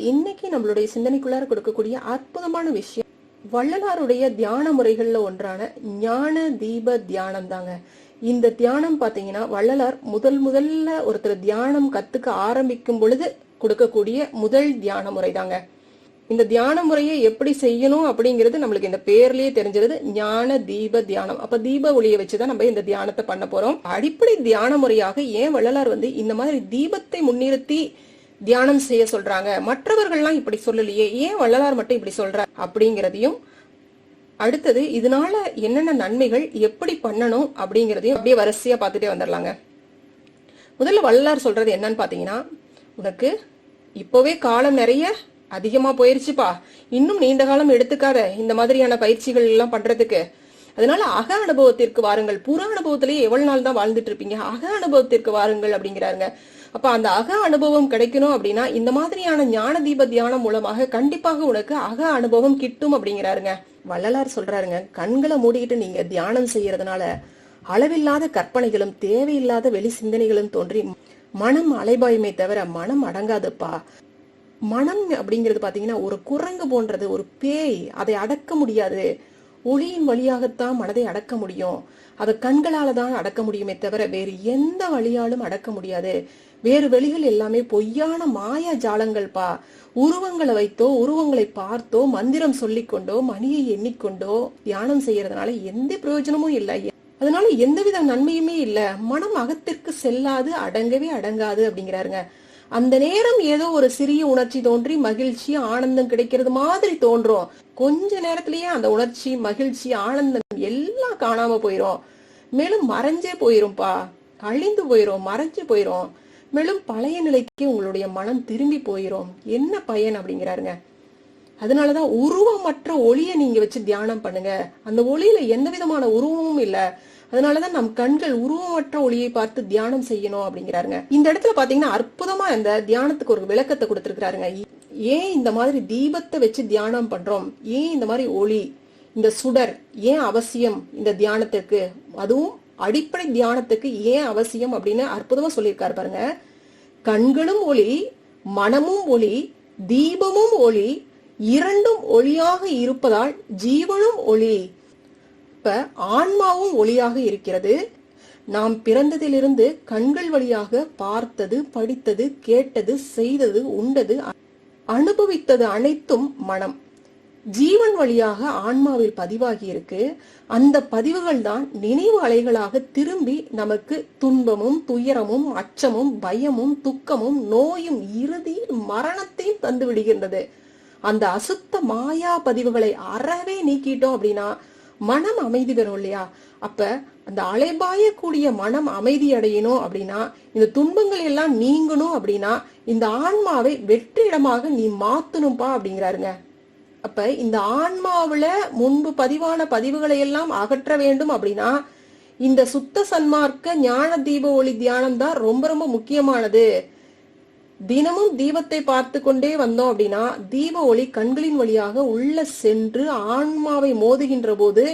இன்னைக்கு நம்மளுடைய சிந்தனைக்குள்ளார கொடுக்கக்கூடிய அற்புதமான விஷயம் வள்ளலாருடைய தியான முறைகள்ல ஒன்றான ஞான தீப தியானம் தாங்க இந்த தியானம் பாத்தீங்கன்னா வள்ளலார் முதல் முதல்ல ஒருத்தர் தியானம் கத்துக்க ஆரம்பிக்கும் பொழுது கொடுக்கக்கூடிய முதல் தியான முறை தாங்க இந்த தியான முறையை எப்படி செய்யணும் அப்படிங்கிறது நம்மளுக்கு இந்த பேர்லயே தெரிஞ்சிருது ஞான தீப தியானம். அப்ப தீப ஒளியை வச்சுதான் நம்ம இந்த தியானத்தை பண்ண போறோம். அடிப்படை தியான முறையாக ஏன் வள்ளலார் வந்து இந்த மாதிரி தீபத்தை முன்னிறுத்தி தியானம் செய்ய சொல்றாங்க. மற்றவர்கள்லாம் இப்படி சொல்லலையே ஏன் வள்ளலார் மட்டும் இப்படி சொல்ற? அப்படிங்கிறதையும் அடுத்தது இதனால என்னென்ன நன்மைகள் எப்படி பண்ணணும் அப்படிங்கறதையும் அப்படியே வரிசையா பார்த்துட்டே வந்துடலாங்க. முதல்ல வள்ளலார் சொல்றது என்னன்னு பாத்தீங்கன்னா உனக்கு இப்போவே காலம் நிறைய அதிகமா போயிருச்சுப்பா. இன்னும் நீண்ட காலம் எடுத்துக்காத இந்த மாதிரியான பயிற்சிகள் எல்லாம் பண்றதுக்கு. அதனால அக அனுபவத்திற்கு வாருங்கள். புற அனுபவத்திலேயே எவ்வளவு நாள் தான் வாழ்ந்துட்டு இருப்பீங்க? அக அனுபவத்திற்கு வாருங்கள் அப்படிங்கிறாருங்க. அப்ப அந்த அக அனுபவம் கிடைக்கணும் அப்படின்னா இந்த மாதிரியான ஞான தீப தியானம் மூலமாக கண்டிப்பாக உனக்கு அக அனுபவம் கிட்டும் அப்படிங்கிறாருங்க. வள்ளலார் சொல்றாருங்க கண்களை மூடிக்கிட்டு நீங்க தியானம் செய்யறதுனால அளவில்லாத கற்பனைகளும் தேவையில்லாத வெளி சிந்தனைகளும் தோன்றி மனம் அலைபாயுமே தவிர மனம் அடங்காதுப்பா. மனம் அப்படிங்கிறது பாத்தீங்கன்னா ஒரு குரங்கு போன்றது ஒரு பேய். அதை அடக்க முடியாது. ஒளியின் வழியாகத்தான் மனதை அடக்க முடியும். அதை கண்களால தான் அடக்க முடியுமே தவிர வேறு எந்த வழியாலும் அடக்க முடியாது. வேறு வெளிகள் எல்லாமே பொய்யான மாயா ஜாலங்கள்பா உருவங்களை வைத்தோ உருவங்களை பார்த்தோ மந்திரம் சொல்லிக்கொண்டோ மணியை எண்ணிக்கொண்டோ தியானம் செய்யறதுனால எந்த பிரயோஜனமும் இல்லை. அதனால எந்தவித நன்மையுமே இல்ல. மனம் அகத்திற்கு செல்லாது அடங்கவே அடங்காது அப்படிங்கிறாருங்க. அந்த நேரம் ஏதோ ஒரு சிறிய உணர்ச்சி தோன்றி மகிழ்ச்சி ஆனந்தம் கிடைக்கிறது மாதிரி தோன்றும். கொஞ்ச நேரத்திலேயே அந்த உணர்ச்சி மகிழ்ச்சி ஆனந்தம் எல்லாம் காணாம போயிரும். மேலும் மறைஞ்சே போயிரும்பா. அழிந்து போயிரும் மறைஞ்சு போயிரும். மேலும் பழைய நிலைக்கு உங்களுடைய மனம் திரும்பி போயிரும். என்ன பயன் அப்படிங்கிறாருங்க. அதனாலதான் உருவமற்ற ஒளியை நீங்க வச்சு தியானம் பண்ணுங்க. அந்த ஒளியில எந்த விதமான உருவமும் இல்லை. அதனாலதான் நம் கண்கள் உருவமற்ற ஒளியை பார்த்து தியானம் செய்யணும் அப்படிங்கிறாருங்க. இந்த இடத்துல பாத்தீங்கன்னா அற்புதமா இந்த தியானத்துக்கு ஒரு விளக்கத்தை கொடுத்திருக்கிறாருங்க. ஏன் இந்த மாதிரி தீபத்தை வச்சு தியானம் பண்றோம்? ஏன் இந்த மாதிரி ஒளி இந்த சுடர் ஏன் அவசியம் இந்த தியானத்துக்கு அதுவும் அடிப்படை தியானத்துக்கு ஏன் அவசியம் அப்படின்னு அற்புதமா சொல்லியிருக்காரு பாருங்க. கண்களும் ஒளி மனமும் ஒளி தீபமும் ஒளி இரண்டும் ஒளியாக இருப்பதால் ஜீவனும் ஒளி. இப்ப ஆன்மாவும் ஒளியாக இருக்கிறது. நாம் பிறந்ததிலிருந்து கண்கள் வழியாக பார்த்தது படித்தது கேட்டது செய்தது உண்டது அனுபவித்தது அனைத்தும் மனம். ஜீவன் வழியாக ஆன்மாவில் பதிவாகி இருக்கு. அந்த பதிவுகள் தான் நினைவு அலைகளாக திரும்பி நமக்கு துன்பமும் துயரமும் அச்சமும் பயமும் துக்கமும் நோயும் இறுதியில் மரணத்தையும் தந்து விடுகின்றது. அந்த அசுத்த மாயா பதிவுகளை அறவே நீக்கிட்டோம் அப்படின்னா மனம் அமைதி பெறும் இல்லையா? அப்ப அந்த அலைபாயக்கூடிய மனம் அமைதி அடையணும் அப்படின்னா இந்த துன்பங்கள் எல்லாம் நீங்கணும் அப்படின்னா இந்த ஆன்மாவை வெற்றிடமாக நீ மாத்தணும்பா அப்படிங்கிறாருங்க. அப்ப இந்த ஆன்மாவுல முன்பு பதிவான பதிவுகளை எல்லாம் அகற்ற வேண்டும் அப்படின்னா இந்த சுத்த சன்மார்க்க ஞான தீப ஒளி தியானம் தான் ரொம்ப ரொம்ப முக்கியமானது. தினமும் தீபத்தை பார்த்து கொண்டே வந்தோம் அப்படின்னா தீப ஒளி கண்களின் வழியாக உள்ள சென்று ஆன்மாவை மோதுகின்ற போது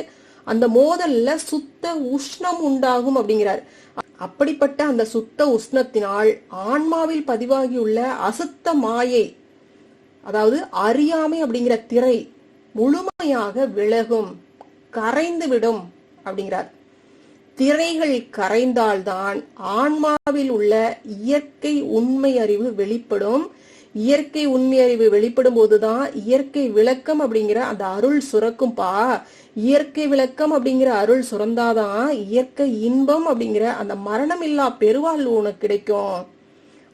அந்த மோதல்ல சுத்த உஷ்ணம் உண்டாகும் அப்படிங்கிறார். அப்படிப்பட்ட அந்த சுத்த உஷ்ணத்தினால் ஆன்மாவில் பதிவாகியுள்ள அசுத்த மாயை அதாவது அறியாமை அப்படிங்கிற திரை முழுமையாக விலகும் கரைந்து விடும் அப்படிங்கிறார். திரைகள் கரைந்தால்தான் ஆன்மாவில் உள்ள இயற்கை உண்மை அறிவு வெளிப்படும். இயற்கை உண்மை அறிவு வெளிப்படும் போதுதான் இயற்கை விளக்கம் அப்படிங்கிற அந்த அருள் சுரக்கும்பா. இயற்கை விளக்கம் அப்படிங்கிற அருள் சுரந்தாதான் இயற்கை இன்பம் அப்படிங்கிற அந்த மரணம் இல்லா பெருவாழ்வு உனக்கு கிடைக்கும்.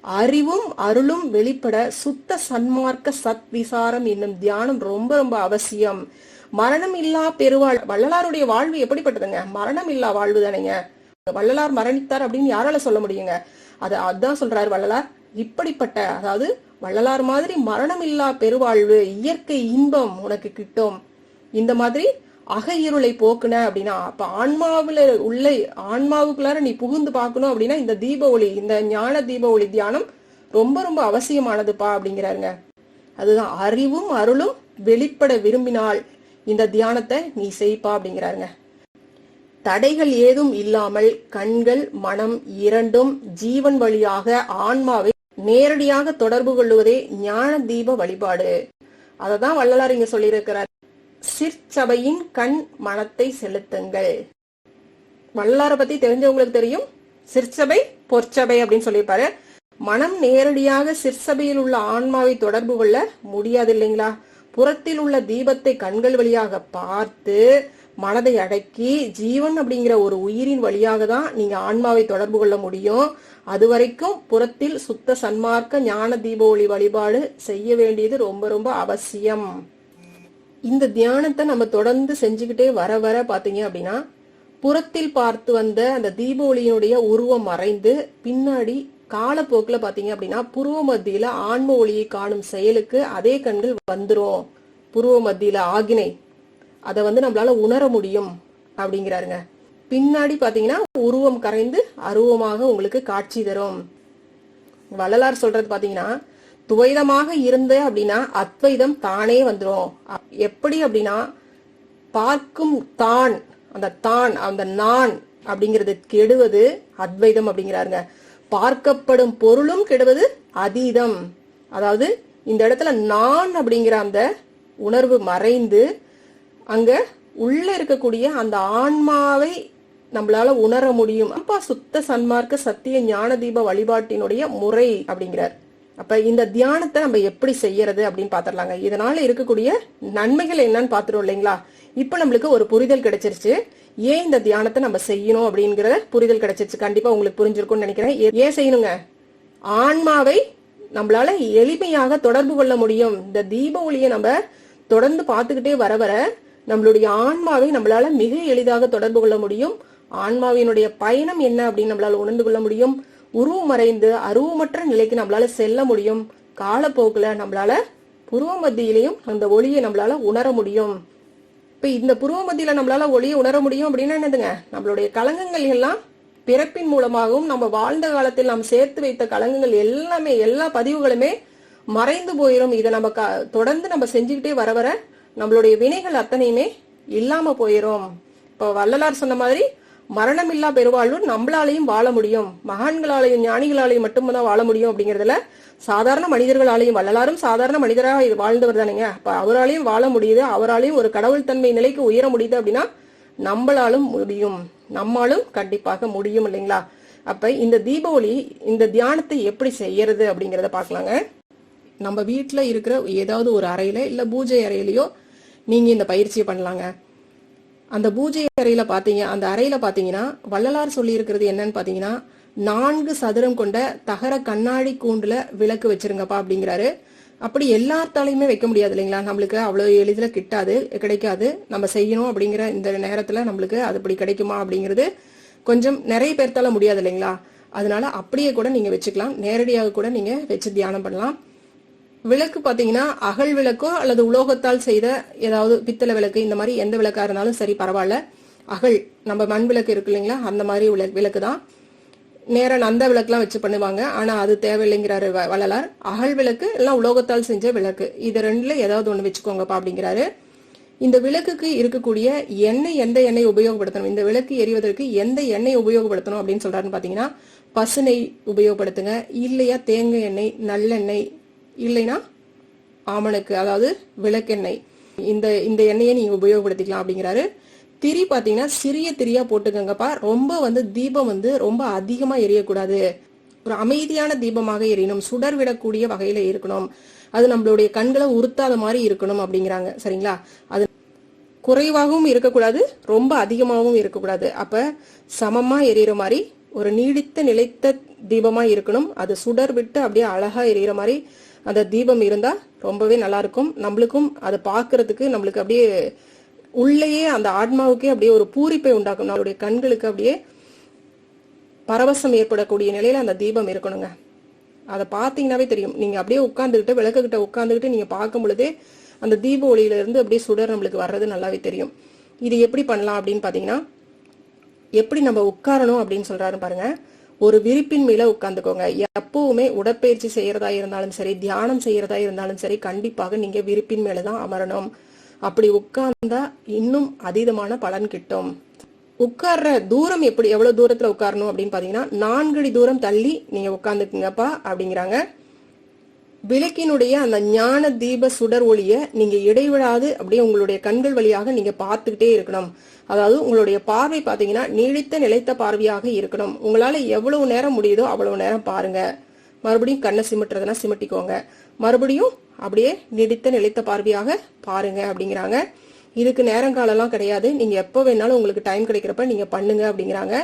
அறிவும் அருளும் வெளிப்பட சுத்த சன்மார்க்க சத் விசாரம் என்னும் தியானம் ரொம்ப ரொம்ப அவசியம். மரணம் இல்லா பெருவாழ். வள்ளலாருடைய வாழ்வு எப்படிப்பட்டதுங்க? மரணம் இல்லா வாழ்வு தானேங்க. வள்ளலார் மரணித்தார் அப்படின்னு யாரால சொல்ல முடியுங்க? அது அதான் சொல்றாரு வள்ளலார். இப்படிப்பட்ட அதாவது வள்ளலார் மாதிரி மரணம் இல்லா பெருவாழ்வு இயற்கை இன்பம் உனக்கு கிட்டும். இந்த மாதிரி அக இருளை போக்குன அப்படின்னா அப்ப ஆன்மாவுல உள்ள ஆன்மாவுக்குள்ளார நீ புகுந்து பார்க்கணும் அப்படின்னா இந்த தீப ஒளி இந்த ஞான தீப ஒளி தியானம் ரொம்ப ரொம்ப அவசியமானதுப்பா அப்படிங்கிறாருங்க. அதுதான் அறிவும் அருளும் வெளிப்பட விரும்பினால் இந்த தியானத்தை நீ செய்ப்பா அப்படிங்கிறாருங்க. தடைகள் ஏதும் இல்லாமல் கண்கள் மனம் இரண்டும் ஜீவன் வழியாக ஆன்மாவை நேரடியாக தொடர்பு கொள்ளுவதே ஞான தீப வழிபாடு. அததான் வள்ளலார் இங்க சொல்லியிருக்கிறார். சிற்சபையின் கண் மனத்தை செலுத்துங்கள். வள்ளலாரை பத்தி தெரிஞ்சவங்களுக்கு தெரியும். சிற்சபை பொற்சபை அப்படின்னு சொல்லியிருப்பாரு. மனம் நேரடியாக சிற்சபையில் உள்ள ஆன்மாவை தொடர்பு கொள்ள முடியாது இல்லைங்களா? புறத்தில் உள்ள தீபத்தை கண்கள் வழியாக பார்த்து மனதை அடக்கி ஜீவன் அப்படிங்கிற ஒரு உயிரின் வழியாக தான் நீங்க ஆன்மாவை தொடர்பு கொள்ள முடியும். அது வரைக்கும் புறத்தில் சுத்த சன்மார்க்க ஞான தீப ஒளி வழிபாடு செய்ய வேண்டியது ரொம்ப ரொம்ப அவசியம். இந்த தியானத்தை நம்ம தொடர்ந்து செஞ்சுக்கிட்டே வர வர பாத்தீங்க அப்படின்னா புறத்தில் பார்த்து வந்த அந்த தீப ஒளியினுடைய உருவம் மறைந்து பின்னாடி காலப்போக்கில் பார்த்தீங்க அப்படின்னா புருவ மத்தியில் ஆன்ம ஒளியை காணும் செயலுக்கு அதே கண்கள் வந்துடும் புருவ மத்தியில் ஆகினை. அதை வந்து நம்மளால உணர முடியும் அப்படிங்கிறாருங்க. பின்னாடி பார்த்தீங்கன்னா உருவம் கரைந்து அருவமாக உங்களுக்கு காட்சி தரும். வள்ளலார் சொல்றது பார்த்தீங்கன்னா துவைதமாக இருந்த அப்படின்னா அத்வைதம் தானே வந்துடும் அப்- எப்படி அப்படின்னா பார்க்கும் தான் அந்த தான் அந்த நான் அப்படிங்கிறது கெடுவது அத்வைதம் அப்படிங்கிறாருங்க. பார்க்கப்படும் பொருளும் கெடுவது அதீதம். அதாவது இந்த இடத்துல நான் அப்படிங்கிற அந்த உணர்வு மறைந்து அங்க உள்ள இருக்கக்கூடிய அந்த ஆன்மாவை நம்மளால உணர முடியும். அப்பா சுத்த சன்மார்க்க சத்திய ஞான தீப வழிபாட்டினுடைய முறை அப்படிங்கிறார். அப்ப இந்த தியானத்தை நம்ம எப்படி செய்யறது அப்படின்னு பாத்திரலாங்க இதனால இருக்கக்கூடிய நன்மைகள் என்னன்னு பாத்துருவோம் இல்லைங்களா? இப்ப நம்மளுக்கு ஒரு புரிதல் கிடைச்சிருச்சு. ஏன் இந்த தியானத்தை நம்ம செய்யணும் அப்படிங்கிற புரிதல் கிடைச்சிருச்சு. கண்டிப்பா உங்களுக்கு புரிஞ்சிருக்கும்னு நினைக்கிறேன். ஏன் செய்யணுங்க? ஆன்மாவை நம்மளால எளிமையாக தொடர்பு கொள்ள முடியும். இந்த தீப ஒளியை நம்ம தொடர்ந்து பார்த்துக்கிட்டே வர வர நம்மளுடைய ஆன்மாவை நம்மளால மிக எளிதாக தொடர்பு கொள்ள முடியும். ஆன்மாவினுடைய பயணம் என்ன அப்படின்னு நம்மளால உணர்ந்து கொள்ள முடியும். உருவம் மறைந்து அருவமற்ற நிலைக்கு நம்மளால செல்ல முடியும். காலப்போக்குல நம்மளால புருவ மத்தியிலையும் அந்த ஒளியை நம்மளால உணர முடியும். இப்ப இந்த புருவ மத்தியில நம்மளால ஒளியை உணர முடியும் அப்படின்னா என்னதுங்க? நம்மளுடைய கலங்கங்கள் எல்லாம் பிறப்பின் மூலமாகவும் நம்ம வாழ்ந்த காலத்தில் நாம் சேர்த்து வைத்த கலங்கங்கள் எல்லாமே எல்லா பதிவுகளுமே மறைந்து போயிடும் இதை நம்ம க- தொடர்ந்து நம்ம செஞ்சுக்கிட்டே வர வர நம்மளுடைய வினைகள் அத்தனையுமே இல்லாம போயிடும் இப்போ வள்ளலார் சொன்ன மாதிரி மரணமில்லா பெருவாழ்வு நம்மளாலையும் வாழ முடியும். மகான்களாலையும் ஞானிகளாலையும் மட்டும்தான் வாழ முடியும் அப்படிங்கறதுல சாதாரண மனிதர்களாலையும் வள்ளலாரும் சாதாரண மனிதராக இது வாழ்ந்தவர் தானேங்க. அப்ப அவராலையும் வாழ முடியுது அவராலையும் ஒரு கடவுள் தன்மை நிலைக்கு உயர முடியுது அப்படின்னா நம்மளாலும் முடியும். நம்மாலும் கண்டிப்பாக முடியும் இல்லைங்களா? அப்ப இந்த தீபாவளி இந்த தியானத்தை எப்படி செய்யறது அப்படிங்கறத பார்க்கலாங்க. நம்ம வீட்டில் இருக்கிற ஏதாவது ஒரு அறையில இல்ல பூஜை அறையிலயோ நீங்க இந்த பயிற்சியை பண்ணலாங்க. அந்த பூஜை அறையில பாத்தீங்க அந்த அறையில பாத்தீங்கன்னா வள்ளலார் சொல்லி இருக்கிறது என்னன்னு பாத்தீங்கன்னா நான்கு சதுரம் கொண்ட தகர கண்ணாடி கூண்டுல விளக்கு வச்சிருங்கப்பா அப்படிங்கிறாரு. அப்படி எல்லாத்தாலையுமே வைக்க முடியாது இல்லைங்களா? நம்மளுக்கு அவ்வளவு எளிதில் கிட்டாது கிடைக்காது. நம்ம செய்யணும் அப்படிங்கிற இந்த நேரத்துல நம்மளுக்கு அது அப்படி கிடைக்குமா அப்படிங்கிறது கொஞ்சம் நிறைய பேர்த்தால முடியாது இல்லைங்களா? அதனால அப்படியே கூட நீங்க வச்சுக்கலாம். நேரடியாக கூட நீங்க வச்சு தியானம் பண்ணலாம். விளக்கு பாத்தீங்கன்னா அகல் விளக்கோ அல்லது உலோகத்தால் செய்த ஏதாவது பித்தளை விளக்கு இந்த மாதிரி எந்த விளக்கா இருந்தாலும் சரி பரவாயில்ல. அகல் நம்ம மண் விளக்கு இருக்கு இல்லைங்களா? அந்த மாதிரி விளக்கு விளக்கு தான் நேரம் நந்த விளக்குலாம் வச்சு பண்ணுவாங்க. ஆனா அது தேவையில்லைங்கிறாரு வ- வள்ளலார். அகல் விளக்கு எல்லாம் உலோகத்தால் செஞ்ச விளக்கு. இது ரெண்டுல ஏதாவது ஒண்ணு வச்சுக்கோங்கப்பா அப்படிங்கிறாரு. இந்த விளக்குக்கு இருக்கக்கூடிய எண்ணெய் எந்த எண்ணெய் உபயோகப்படுத்தணும்? இந்த விளக்கு எரிவதற்கு எந்த எண்ணெய் உபயோகப்படுத்தணும் அப்படின்னு சொல்றாருன்னு பாத்தீங்கன்னா பசுநெய் உபயோகப்படுத்துங்க. இல்லையா தேங்காய் எண்ணெய் நல்லெண்ணெய் இல்லைன்னா ஆமணக்கு அதாவது விளக்கெண்ணெய். இந்த இந்த எண்ணெயை நீங்க உபயோகப்படுத்திக்கலாம் அப்படிங்கிறாரு. திரி பார்த்தீங்கன்னா சிறிய திரியா போட்டுக்கோங்கப்பா. ரொம்ப வந்து தீபம் வந்து ரொம்ப அதிகமா எரியக்கூடாது. ஒரு அமைதியான தீபமாக எரியணும். சுடர் விடக்கூடிய வகையில இருக்கணும். அது நம்மளுடைய கண்களை உறுத்தாத மாதிரி இருக்கணும் அப்படிங்கிறாங்க. சரிங்களா? அது குறைவாகவும் இருக்கக்கூடாது ரொம்ப அதிகமாகவும் இருக்கக்கூடாது. அப்ப சமமா எரியற மாதிரி ஒரு நீடித்த நிலைத்த தீபமா இருக்கணும். அது சுடர் விட்டு அப்படியே அழகா எரியற மாதிரி அந்த தீபம் இருந்தா ரொம்பவே நல்லா இருக்கும் நம்மளுக்கும் அதை பார்க்கிறதுக்கு நம்மளுக்கு அப்படியே உள்ளேயே அந்த ஆத்மாவுக்கே அப்படியே ஒரு பூரிப்பை உண்டாக்கும். நம்மளுடைய கண்களுக்கு அப்படியே பரவசம் ஏற்படக்கூடிய நிலையில அந்த தீபம் இருக்கணுங்க. அதை பார்த்தீங்கன்னாவே தெரியும். நீங்க அப்படியே உட்காந்துக்கிட்டு விளக்குக்கிட்ட உட்காந்துக்கிட்டு நீங்க பார்க்கும் பொழுதே அந்த தீப ஒளியில இருந்து அப்படியே சுடர் நம்மளுக்கு வர்றது நல்லாவே தெரியும். இது எப்படி பண்ணலாம் அப்படின்னு பாத்தீங்கன்னா எப்படி நம்ம உட்காரணும் அப்படின்னு சொல்றாரு பாருங்க. ஒரு விரிப்பின் மேல உட்காந்துக்கோங்க எப்பவுமே உடற்பயிற்சி செய்யறதா இருந்தாலும் சரி தியானம் செய்யறதா இருந்தாலும் சரி கண்டிப்பாக நீங்க விரிப்பின் மேலதான் அமரணும். அப்படி உட்கார்ந்தா இன்னும் அதீதமான பலன் கிட்டும். உட்கார்ற தூரம் எப்படி எவ்வளவு தூரத்துல உட்காரணும் அப்படின்னு பாத்தீங்கன்னா நான்கடி தூரம் தள்ளி நீங்க உட்காந்துக்குங்கப்பா அப்படிங்கிறாங்க. விளக்கினுடைய அந்த ஞான தீப சுடர் ஒளிய நீங்க இடைவிடாது அப்படியே உங்களுடைய கண்கள் வழியாக நீங்க பார்த்துக்கிட்டே இருக்கணும். அதாவது உங்களுடைய பார்வை பாத்தீங்கன்னா நீடித்த நிலைத்த பார்வையாக இருக்கணும். உங்களால எவ்வளவு நேரம் முடியுதோ அவ்வளவு நேரம் பாருங்க. மறுபடியும் கண்ணை சிமிட்டுறதுனா சிமிட்டிக்கோங்க. மறுபடியும் அப்படியே நீடித்த நிலைத்த பார்வையாக பாருங்க அப்படிங்கிறாங்க. இதுக்கு நேரங்காலம்லாம் கிடையாது. நீங்க எப்போ வேணாலும் உங்களுக்கு டைம் கிடைக்கிறப்ப நீங்க பண்ணுங்க அப்படிங்கிறாங்க.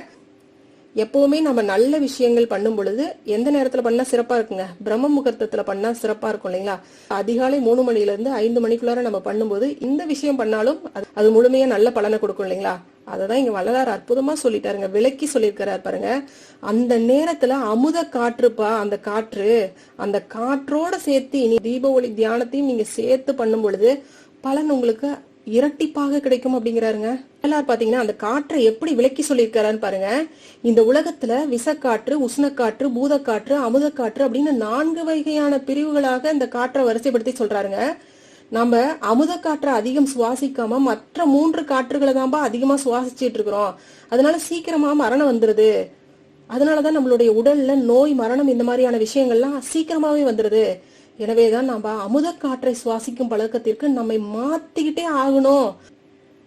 எப்பவுமே நம்ம நல்ல விஷயங்கள் பண்ணும் பொழுது எந்த நேரத்துல பண்ணா சிறப்பா இருக்குங்க? பிரம்ம முகூர்த்தத்துல பண்ணா சிறப்பா இருக்கும் இல்லைங்களா? அதிகாலை மூணு மணில இருந்து ஐந்து மணிக்குள்ளார நம்ம பண்ணும்போது இந்த விஷயம் பண்ணாலும் அது- அது முழுமையா நல்ல பலனை கொடுக்கும் இல்லைங்களா? அததான் இங்க வள்ளலார் அற்புதமா சொல்லிட்டாருங்க. விளக்கி சொல்லியிருக்கிறார் பாருங்க. அந்த நேரத்துல அமுத காற்றுப்பா அந்த காற்று. அந்த காற்றோட சேர்த்து இனி தீப ஒளி தியானத்தையும் நீங்க சேர்த்து பண்ணும் பொழுது பலன் உங்களுக்கு இரட்டிப்பாக கிடைக்கும் அப்படிங்கிறாருங்க. வள்ளலார் பாத்தீங்கன்னா அந்த காற்றை எப்படி விளக்கி சொல்லியிருக்காருன்னு பாருங்க. இந்த உலகத்துல விசக்காற்று உஷ்ணக்காற்று பூதக்காற்று அமுதக்காற்று அப்படின்னு நான்கு வகையான பிரிவுகளாக இந்த காற்றை வரிசைப்படுத்தி சொல்றாருங்க. நம்ம அமுத காற்றை அதிகம் சுவாசிக்காம மற்ற மூன்று காற்றுகளை தான்பா அதிகமா சுவாசிச்சுட்டு இருக்கிறோம். அதனால சீக்கிரமா மரணம் வந்துருது. அதனாலதான் நம்மளுடைய உடல்ல நோய் மரணம் இந்த மாதிரியான விஷயங்கள்லாம் சீக்கிரமாவே வந்துருது. எனவேதான் நம்ம அமுத காற்றை சுவாசிக்கும் பழக்கத்திற்கு நம்மை மாத்திக்கிட்டே ஆகணும்.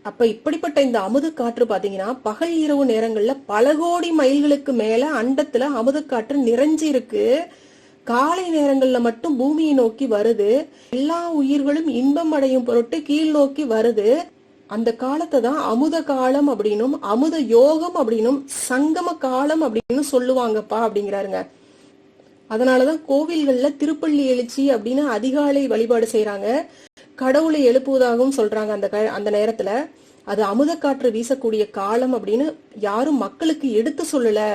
அப்ப இப்படிப்பட்ட இந்த அமுத காற்று பாத்தீங்கன்னா பகல் இரவு நேரங்கள்ல பல கோடி மைல்களுக்கு மேல அண்டத்துல அமுத காற்று நிறைஞ்சு இருக்கு காலை நேரங்கள்ல மட்டும் பூமியை நோக்கி வருது. எல்லா உயிர்களும் இன்பம் அடையும் பொருட்டு கீழ் நோக்கி வருது. அந்த காலத்தை தான் அமுத காலம் அப்படின்னும் அமுத யோகம் அப்படின்னும் சங்கம காலம் அப்படின்னு சொல்லுவாங்கப்பா அப்படிங்கிறாருங்க. அதனாலதான் கோவில்கள்ல திருப்பள்ளி எழுச்சி அப்படின்னு அதிகாலை வழிபாடு செய்கிறாங்க கடவுளை எழுப்புவதாகவும் சொல்றாங்க அந்த க- அந்த நேரத்துல. அது அமுத காற்று வீசக்கூடிய காலம் அப்படின்னு யாரும் மக்களுக்கு எடுத்து சொல்லல.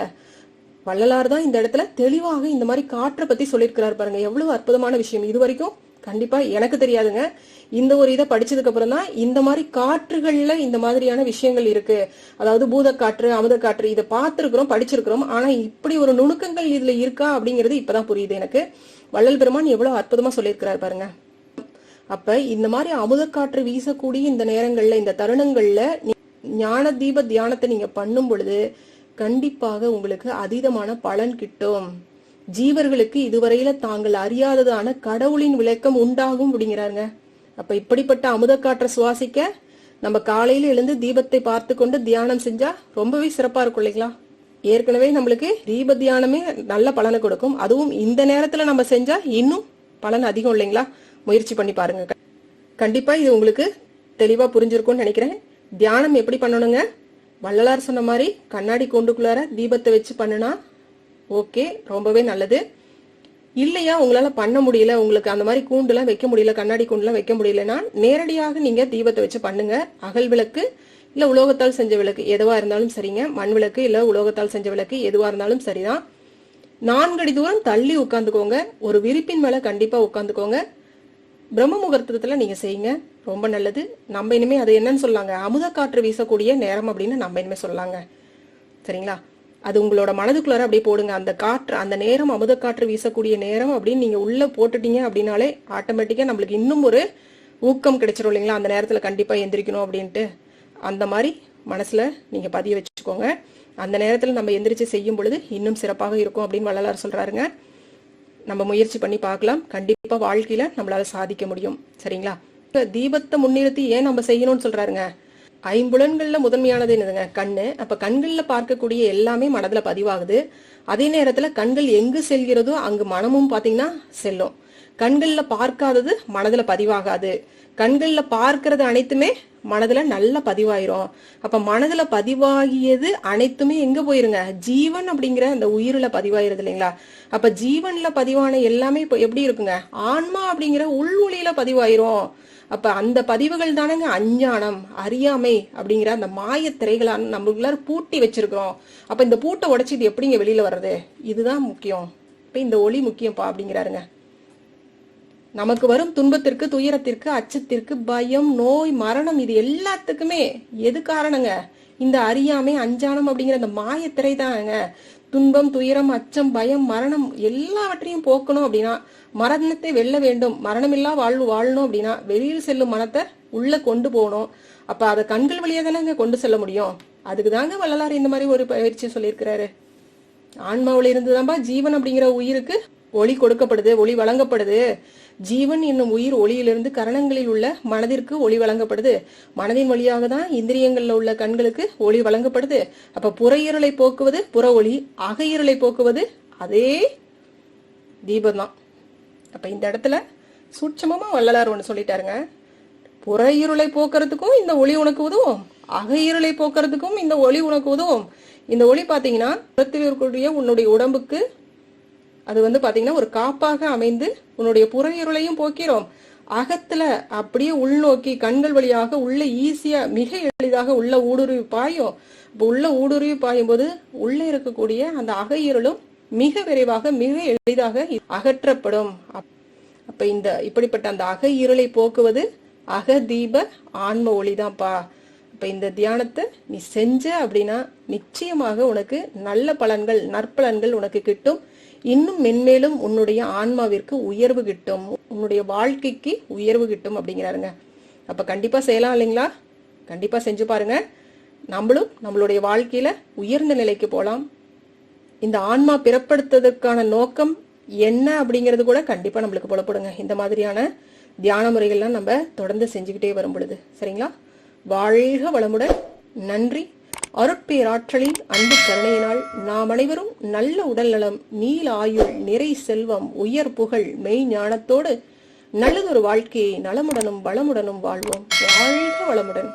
வள்ளலார் தான் இந்த இடத்துல தெளிவாக இந்த மாதிரி காற்றை பத்தி சொல்லியிருக்கிறார் பாருங்க. எவ்வளவு அற்புதமான விஷயம். இது வரைக்கும் கண்டிப்பா எனக்கு தெரியாதுங்க. இந்த ஒரு இதை படிச்சதுக்கு அப்புறம் தான் இந்த மாதிரி காற்றுகள்ல இந்த மாதிரியான விஷயங்கள் இருக்கு. அதாவது பூதக்காற்று அமுதக்காற்று இதை பார்த்துருக்குறோம் படிச்சிருக்கிறோம். ஆனா இப்படி ஒரு நுணுக்கங்கள் இதுல இருக்கா அப்படிங்கிறது இப்பதான் புரியுது எனக்கு. வள்ளல் பெருமான் எவ்வளவு அற்புதமா சொல்லியிருக்கிறார் பாருங்க. அப்ப இந்த மாதிரி அமுதக்காற்று வீசக்கூடிய இந்த நேரங்கள்ல இந்த தருணங்கள்ல ஞான தீப தியானத்தை நீங்க பண்ணும் பொழுது கண்டிப்பாக உங்களுக்கு அதீதமான பலன் கிட்டும். ஜீவர்களுக்கு இதுவரையில தாங்கள் அறியாததான கடவுளின் விளக்கம் உண்டாகும் அப்படிங்கிறாருங்க. அப்ப இப்படிப்பட்ட அமுதக்காற்றை சுவாசிக்க நம்ம காலையில எழுந்து தீபத்தை பார்த்து கொண்டு தியானம் செஞ்சா ரொம்பவே சிறப்பா இருக்கும் இல்லைங்களா? ஏற்கனவே நம்மளுக்கு தீப தியானமே நல்ல பலனை கொடுக்கும். அதுவும் இந்த நேரத்துல நம்ம செஞ்சா இன்னும் பலன் அதிகம் இல்லைங்களா? முயற்சி பண்ணி பாருங்க. கண்டிப்பா இது உங்களுக்கு தெளிவா புரிஞ்சிருக்கும்னு நினைக்கிறேன். தியானம் எப்படி பண்ணணுங்க? வள்ளலார் சொன்ன மாதிரி கண்ணாடி கூண்டுக்குள்ளார தீபத்தை வச்சு பண்ணுனா ஓகே ரொம்பவே நல்லது. இல்லையா உங்களால பண்ண முடியல உங்களுக்கு அந்த மாதிரி கூண்டுலாம் வைக்க முடியல கண்ணாடி கூண்டுலாம் வைக்க முடியலன்னா நேரடியாக நீங்க தீபத்தை வச்சு பண்ணுங்க. அகல் விளக்கு இல்ல உலோகத்தால் செஞ்ச விளக்கு எதுவா இருந்தாலும் சரிங்க. மண் விளக்கு இல்ல உலோகத்தால் செஞ்ச விளக்கு எதுவா இருந்தாலும் சரிதான். நான்கடி தூரம் தள்ளி உட்காந்துக்கோங்க. ஒரு விரிப்பின் மேல கண்டிப்பா உட்காந்துக்கோங்க. பிரம்ம முகூர்த்தத்துல நீங்க செய்யுங்க. ரொம்ப நல்லது. நம்ம இனிமே அது என்னன்னு சொல்லாங்க. அமுத காற்று வீசக்கூடிய நேரம் அப்படின்னு நம்ம இனிமே சொல்லாங்க. சரிங்களா? அது உங்களோட மனதுக்குள்ளார அப்படியே போடுங்க. அந்த காற்று அந்த நேரம் அமுத காற்று வீசக்கூடிய நேரம் அப்படின்னு நீங்க உள்ள போட்டுட்டீங்க அப்படின்னாலே ஆட்டோமேட்டிக்கா நம்மளுக்கு இன்னும் ஒரு ஊக்கம் கிடைச்சிரும் இல்லைங்களா? அந்த நேரத்துல கண்டிப்பா எந்திரிக்கணும் அப்படின்ட்டு. அந்த மாதிரி மனசுல நீங்க பதிய வச்சுக்கோங்க. அந்த நேரத்துல நம்ம எந்திரிச்சு செய்யும் பொழுது இன்னும் சிறப்பாக இருக்கும் அப்படின்னு வள்ளலார் சொல்றாருங்க. நம்ம முயற்சி பண்ணி பார்க்கலாம். கண்டிப்பா வாழ்க்கையில நம்மளால சாதிக்க முடியும். சரிங்களா? தீபத்தை முன்னிறுத்தி ஏன் நம்ம செய்யணும்னு சொல்றாருங்க? ஐம்புலன்கள்ல முதன்மையானது என்னதுங்க? கண்ணு. அப்ப கண்கள்ல பார்க்கக்கூடிய எல்லாமே மனதுல பதிவாகுது. அதே நேரத்துல கண்கள் எங்கு செல்கிறதோ அங்கு மனமும் பாத்தீங்கன்னா செல்லும். கண்கள்ல பார்க்காதது மனதுல பதிவாகாது. கண்கள்ல பார்க்கறது அனைத்துமே மனதுல நல்ல பதிவாயிரும். அப்ப மனதுல பதிவாகியது அனைத்துமே எங்க போயிருங்க? ஜீவன் அப்படிங்கிற அந்த உயிரில பதிவாயிருது இல்லைங்களா? அப்ப ஜீவன்ல பதிவான எல்லாமே இப்ப எப்படி இருக்குங்க? ஆன்மா அப்படிங்கிற உள் ஒளியில பதிவாயிரும். அப்ப அந்த பதிவுகள் தானங்க அஞ்ஞானம் அறியாமை அப்படிங்கிற அந்த மாய திரைகளை நம்மளுக்குள்ளார பூட்டி வச்சிருக்கிறோம். அப்ப இந்த பூட்டை உடைச்சி இது எப்படிங்க வெளியில வர்றது? இதுதான் முக்கியம். இப்ப இந்த ஒளி முக்கியம்ப்பா அப்படிங்கிறாருங்க. நமக்கு வரும் துன்பத்திற்கு துயரத்திற்கு அச்சத்திற்கு பயம் நோய் மரணம் இது எல்லாத்துக்குமே எது காரணங்க? இந்த அறியாமை அஞ்சானம் அப்படிங்கிற அந்த மாயத்திரை தாங்க துன்பம் துயரம் அச்சம் பயம் மரணம் எல்லாவற்றையும் போக்கணும் அப்படின்னா மரணத்தை வெல்ல வேண்டும். மரணமில்லா வாழ்வு வாழணும் அப்படின்னா வெளியில் செல்லும் மனத்தை உள்ள கொண்டு போகணும். அப்ப அதை கண்கள் வழியா தானேங்க கொண்டு செல்ல முடியும்? அதுக்கு தாங்க வள்ளலார் இந்த மாதிரி ஒரு பயிற்சி சொல்லியிருக்கிறாரு. ஆன்மாவில இருந்துதான்பா ஜீவன் அப்படிங்கிற உயிருக்கு ஒளி கொடுக்கப்படுது ஒளி வழங்கப்படுது. ஜீவன் என்னும் உயிர் ஒளியிலிருந்து கரணங்களில் உள்ள மனதிற்கு ஒளி வழங்கப்படுது. மனதின் வழியாக தான் இந்திரியங்களில் உள்ள கண்களுக்கு ஒளி வழங்கப்படுது. அப்ப புற இருளை போக்குவது புற ஒளி அக இருளை போக்குவது அதே தீபம் தான் அப்ப இந்த இடத்துல சூட்சமமா வள்ளலார் ஒன்று சொல்லிட்டாருங்க. புற இருளை போக்குறதுக்கும் இந்த ஒளி உனக்கு உதவும் அக இருளை போக்குறதுக்கும் இந்த ஒளி உனக்கு உதவும் இந்த ஒளி பாத்தீங்கன்னா புறத்தில் இருக்கக்கூடிய உன்னுடைய உடம்புக்கு அது வந்து பாத்தீங்கன்னா ஒரு காப்பாக அமைந்து உன்னுடைய புறையுருளையும் போக்கிறோம். அகத்துல அப்படியே உள்நோக்கி கண்கள் வழியாக உள்ள ஈஸியா மிக எளிதாக உள்ள ஊடுருவி பாயும். இப்போ உள்ள ஊடுருவி பாயும் போது உள்ள இருக்கக்கூடிய அந்த அக மிக விரைவாக மிக எளிதாக அகற்றப்படும். அப்- அப்ப இந்த இப்படிப்பட்ட அந்த அக இருளை போக்குவது அக தீப ஆன்ம ஒளிதான்ப்பா. அப்ப இந்த தியானத்தை நீ செஞ்ச அப்படின்னா நிச்சயமாக உனக்கு நல்ல பலன்கள் நற்பலன்கள் உனக்கு கிட்டும். இன்னும் மென்மேலும் உன்னுடைய ஆன்மாவிற்கு உயர்வு கிட்டும். உன்னுடைய வாழ்க்கைக்கு உயர்வு கிட்டும் அப்படிங்கிறாருங்க. அப்ப கண்டிப்பா செய்யலாம் இல்லைங்களா? கண்டிப்பா செஞ்சு பாருங்க. நம்மளும் நம்மளுடைய வாழ்க்கையில உயர்ந்த நிலைக்கு போலாம். இந்த ஆன்மா பிறப்படுத்துவதற்கான நோக்கம் என்ன அப்படிங்கிறது கூட கண்டிப்பா நம்மளுக்கு புலப்படுங்க. இந்த மாதிரியான தியான முறைகள்லாம் நம்ம தொடர்ந்து செஞ்சுக்கிட்டே வரும் பொழுது. சரிங்களா? வாழ்க வளமுடன். நன்றி. அருட்பேராற்றலின் அன்பு கருணையினால் நாம் அனைவரும் நல்ல உடல் நலம் நீல ஆயுள் நிறை செல்வம் உயர் புகழ் மெய் ஞானத்தோடு நல்லதொரு வாழ்க்கையை நலமுடனும் வளமுடனும் வாழ்வோம். வாழ்க வளமுடன்.